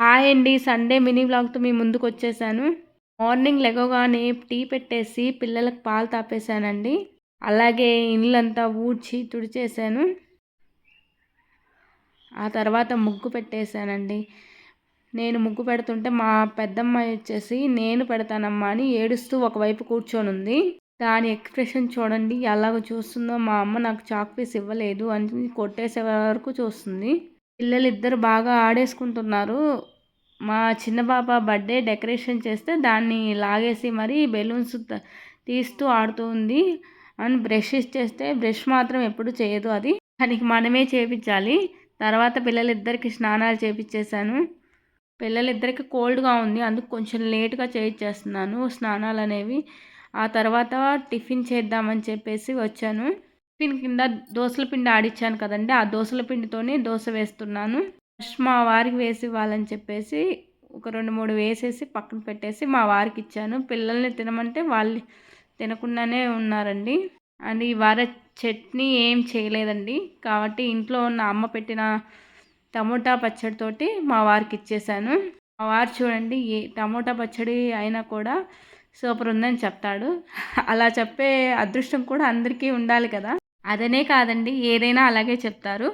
Hi అండి. Sunday mini వ్లాగ్తో మీ ముందుకు వచ్చేసాను మార్నింగ్ లెగోగానే టీ పెట్టేసి పిల్లలకు పాలు తాపేశానండి. అలాగే ఇల్లంతా ఊడ్చి తుడిచేసాను. ఆ తర్వాత ముగ్గు పెట్టేశానండి. నేను ముగ్గు పెడుతుంటే మా పెద్దమ్మాయి వచ్చేసి నేను పెడతానమ్మా అని ఏడుస్తూ ఒకవైపు కూర్చొని ఉంది దాని ఎక్స్ప్రెషన్ చూడండి ఎలాగ చూస్తుందో మా అమ్మ నాకు చాక్ పీస్ ఇవ్వలేదు అని కొట్టేసే వరకు చూస్తుంది. పిల్లలు ఇద్దరు బాగా ఆడేసుకుంటున్నారు. మా చిన్న పాప బర్త్డే డెకరేషన్ చేస్తే దాన్ని లాగేసి మరి బెలూన్స్ తీస్తూ ఆడుతూ ఉంది. అని బ్రష్ చేస్తే బ్రష్ మాత్రం ఎప్పుడు చేయదు అది. దానికి మనమే చేపించాలి. తర్వాత పిల్లలిద్దరికి స్నానాలు చేపించేశాను. పిల్లలిద్దరికి కోల్డ్గా ఉంది. అందుకు కొంచెం లేట్గా చేయించేస్తున్నాను స్నానాలు అనేవి ఆ తర్వాత టిఫిన్ చేద్దామని చెప్పేసి వచ్చాను. టిఫిన్ కింద దోశల పిండి ఆడిచ్చాను కదండి ఆ దోశల పిండితోనే దోశ వేస్తున్నాను. ఫస్ట్ మా వారికి వేసి ఇవ్వాలని చెప్పేసి ఒక రెండు మూడు వేసేసి పక్కన పెట్టేసి మా వారికి ఇచ్చాను. పిల్లల్ని తినమంటే వాళ్ళు తినకుండానే ఉన్నారండి. అండ్ ఈ వార చట్నీ ఏం చేయలేదండి. కాబట్టి ఇంట్లో ఉన్న అమ్మ పెట్టిన టమోటా పచ్చడితోటి మా వారికి ఇచ్చేసాను. మా వారు చూడండి ఏ టమోటా పచ్చడి అయినా కూడా సూపర్ ఉందని చెప్తాడు. అలా చెప్పే అదృష్టం కూడా అందరికీ ఉండాలి కదా. అదనే కాదండి ఏదైనా అలాగే చెప్తారు.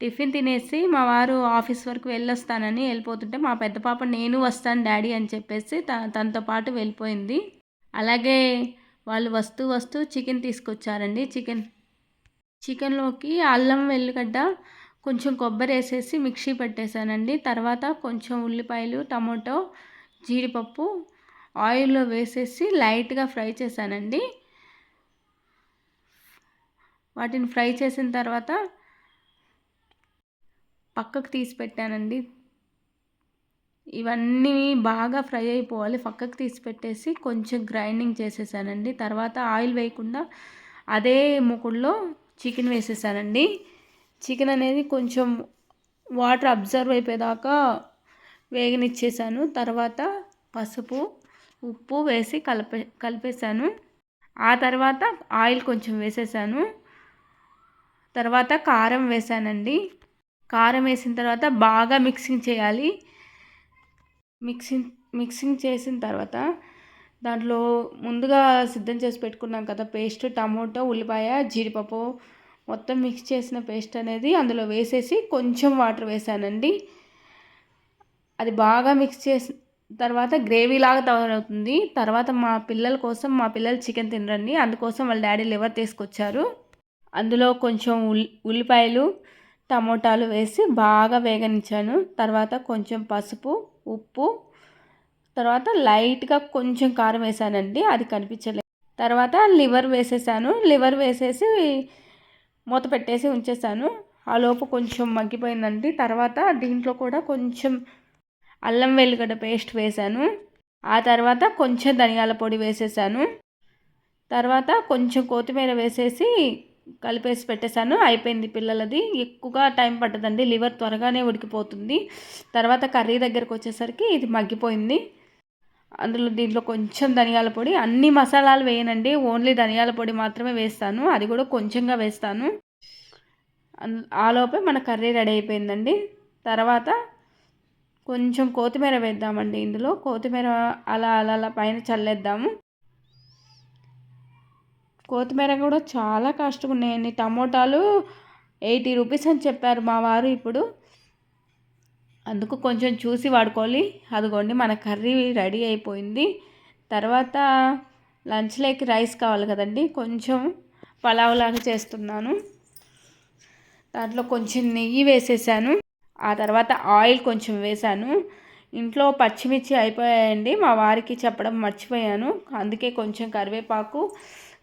టిఫిన్ తినేసి మా వారు ఆఫీస్ వరకు వెళ్ళొస్తానని వెళ్ళిపోతుంటే మా పెద్ద పాప నేను వస్తాను డాడీ అని చెప్పేసి తనతో పాటు వెళ్ళిపోయింది. అలాగే వాళ్ళు వస్తూ వస్తూ చికెన్ తీసుకొచ్చారండి చికెన్. చికెన్లోకి అల్లం వెల్లిగడ్డ కొంచెం కొబ్బరి వేసేసి మిక్సీ పెట్టేశానండి. తర్వాత కొంచెం ఉల్లిపాయలు టమాటో జీడిపప్పు ఆయిల్లో వేసేసి లైట్గా ఫ్రై చేశానండి. వాటిని ఫ్రై చేసిన తర్వాత పక్కకు తీసి పెట్టానండి. ఇవన్నీ బాగా ఫ్రై అయిపోవాలి. పక్కకు తీసి పెట్టేసి కొంచెం గ్రైండింగ్ చేసేసానండి. తర్వాత ఆయిల్ వేయకుండా అదే మూకుడులో చికెన్ వేసేసానండి. చికెన్ అనేది కొంచెం వాటర్ అబ్జర్వ్ అయిపోయేదాకా వేగనిచ్చేసాను. తర్వాత పసుపు ఉప్పు వేసి కలిపే కలిపేసాను. ఆ తర్వాత ఆయిల్ కొంచెం వేసేసాను. తర్వాత కారం వేసానండి. కారం వేసిన తర్వాత బాగా మిక్సింగ్ చేయాలి. మిక్సింగ్ మిక్సింగ్ చేసిన తర్వాత దాంట్లో ముందుగా సిద్ధం చేసి పెట్టుకున్నాం కదా పేస్ట్ టమోటో ఉల్లిపాయ జీడిపప్పు మొత్తం మిక్స్ చేసిన పేస్ట్ అనేది అందులో వేసేసి కొంచెం వాటర్ వేసానండి. అది బాగా మిక్స్ చేసిన తర్వాత గ్రేవీ లాగా తయారవుతుంది. తర్వాత మా పిల్లల కోసం మా పిల్లలు చికెన్ తినరండి. అందుకోసం వాళ్ళ డాడీ లివర్ తీసుకొచ్చారు. అందులో కొంచెం ఉల్లి ఉల్లిపాయలు టమోటాలు వేసి బాగా వేగనిచ్చాను. తర్వాత కొంచెం పసుపు ఉప్పు తర్వాత లైట్గా కొంచెం కారం వేసానండి అది కనిపించలేదు తర్వాత లివర్ వేసేసాను. లివర్ వేసేసి మూత పెట్టేసి ఉంచేసాను. ఆ లోపు కొంచెం మగ్గిపోయిందండి. తర్వాత దీంట్లో కూడా కొంచెం అల్లం వెల్లిగడ్డ పేస్ట్ వేసాను. ఆ తర్వాత కొంచెం ధనియాల పొడి వేసేసాను. తర్వాత కొంచెం కొత్తిమీర వేసేసి కలిపేసి పెట్టేశాను. అయిపోయింది పిల్లలది. ఎక్కువగా టైం పట్టదండి. లివర్ త్వరగానే ఉడికిపోతుంది. తర్వాత కర్రీ దగ్గరకు వచ్చేసరికి ఇది మగ్గిపోయింది. అందులో దీంట్లో కొంచెం ధనియాల పొడి. అన్ని మసాలాలు వేయనండి. ఓన్లీ ధనియాల పొడి మాత్రమే వేస్తాను. అది కూడా కొంచెంగా వేస్తాను. ఆలోపే మన కర్రీ రెడీ అయిపోయిందండి. తర్వాత కొంచెం కొత్తిమీర వేద్దామండి ఇందులో. కొత్తిమీర అలా అలా అలా పైన చల్లేద్దాము. కొత్తిమీర కూడా చాలా కాస్ట్గా ఉన్నాయండి టమోటాలు ఎయిటీ రూపీస్ అని చెప్పారు మా వారు ఇప్పుడు. అందుకు కొంచెం చూసి వాడుకోవాలి. అదిగోండి మన కర్రీ రెడీ అయిపోయింది. తర్వాత లంచ్లోకి రైస్ కావాలి కదండి. కొంచెం పలావ్ లాగా చేస్తున్నాను. దాంట్లో కొంచెం నెయ్యి వేసేసాను. ఆ తర్వాత ఆయిల్ కొంచెం వేసాను. ఇంట్లో పచ్చిమిర్చి అయిపోయాయండి. మా వారికి చెప్పడం మర్చిపోయాను. అందుకే కొంచెం కరివేపాకు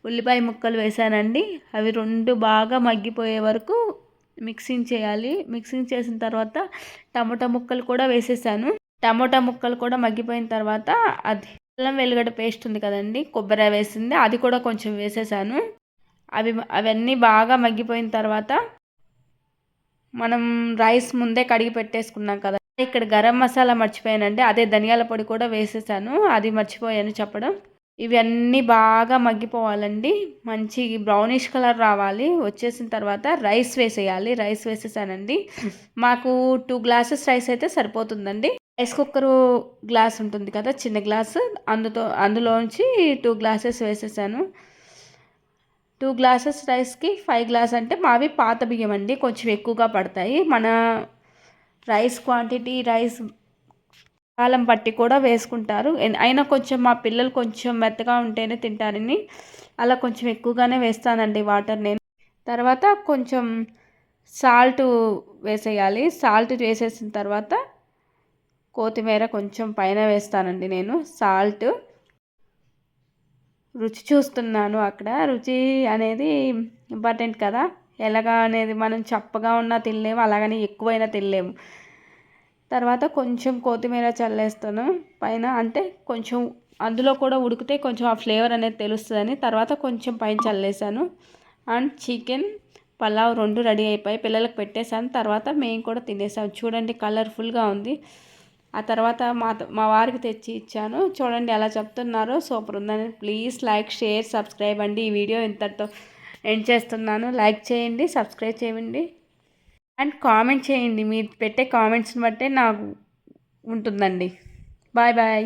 ఉల్లిపాయ ముక్కలు వేసానండి. అవి రెండు బాగా మగ్గిపోయే వరకు మిక్సింగ్ చేయాలి. మిక్సింగ్ చేసిన తర్వాత టమోటా ముక్కలు కూడా వేసేసాను. టమోటా ముక్కలు కూడా మగ్గిపోయిన తర్వాత అది అల్లం వెల్లిగడ్డ పేస్ట్ ఉంది కదండి కొబ్బరి వేసింది. అది కూడా కొంచెం వేసేసాను. అవి అవన్నీ బాగా మగ్గిపోయిన తర్వాత మనం రైస్ ముందే కడిగి పెట్టేసుకున్నాం కదా. ఇక్కడ గరం మసాలా మర్చిపోయానండి. అదే ధనియాల పొడి కూడా వేసేసాను. అది మర్చిపోయాను చెప్పడం. ఇవన్నీ బాగా మగ్గిపోవాలండి. మంచి బ్రౌనిష్ కలర్ రావాలి. వచ్చేసిన తర్వాత రైస్ వేసేయాలి. రైస్ వేసేసానండి. మాకు టూ గ్లాసెస్ రైస్ అయితే సరిపోతుందండి. రైస్ కుక్కరు గ్లాస్ ఉంటుంది కదా చిన్న గ్లాస్ అందుతో అందులోంచి టూ గ్లాసెస్ వేసేసాను. టూ గ్లాసెస్ రైస్కి ఫైవ్ గ్లాస్ అంటే మావి పాత బియ్యం అండి కొంచెం ఎక్కువగా పడతాయి. మన రైస్ క్వాంటిటీ రైస్ కాలం పట్టి కూడా వేసుకుంటారు. అయినా కొంచెం మా పిల్లలు కొంచెం మెత్తగా ఉంటేనే తింటారని అలా కొంచెం ఎక్కువగానే వేస్తానండి వాటర్ నేను. తర్వాత కొంచెం సాల్ట్ వేసేయాలి. సాల్ట్ వేసేసిన తర్వాత కొత్తిమీర కొంచెం పైన వేస్తానండి నేను. సాల్ట్ రుచి చూస్తున్నాను అక్కడ. రుచి అనేది ఇంపార్టెంట్ కదా. ఎలాగా అనేది మనం చప్పగా ఉన్నా తినలేము అలాగని ఎక్కువైనా తినలేము. తర్వాత కొంచెం కొత్తిమీర చల్లేస్తాను. పైన అంటే కొంచెం అందులో కూడా ఉడికితే కొంచెం ఆ ఫ్లేవర్ అనేది తెలుస్తుందని తర్వాత కొంచెం పైన చల్లేసాను. అండ్ చికెన్ పలావ్ రెండు రెడీ అయిపోయి పిల్లలకు పెట్టేశాను తర్వాత మేము కూడా తినేసాము. చూడండి కలర్ఫుల్గా ఉంది. ఆ తర్వాత మా మా వారికి తెచ్చి ఇచ్చాను. చూడండి ఎలా చెప్తున్నారో సూపర్ ఉందని. ప్లీజ్ లైక్ షేర్ సబ్స్క్రైబ్ అండి. ఈ వీడియో ఇంతటితో ఎండ్ చేస్తున్నాను. లైక్ చేయండి సబ్స్క్రైబ్ చేయండి. అండ్ కామెంట్ చేయండి. మీరు పెట్టే కామెంట్స్ని బట్టే నాకు ఉంటుందండి. Bye bye.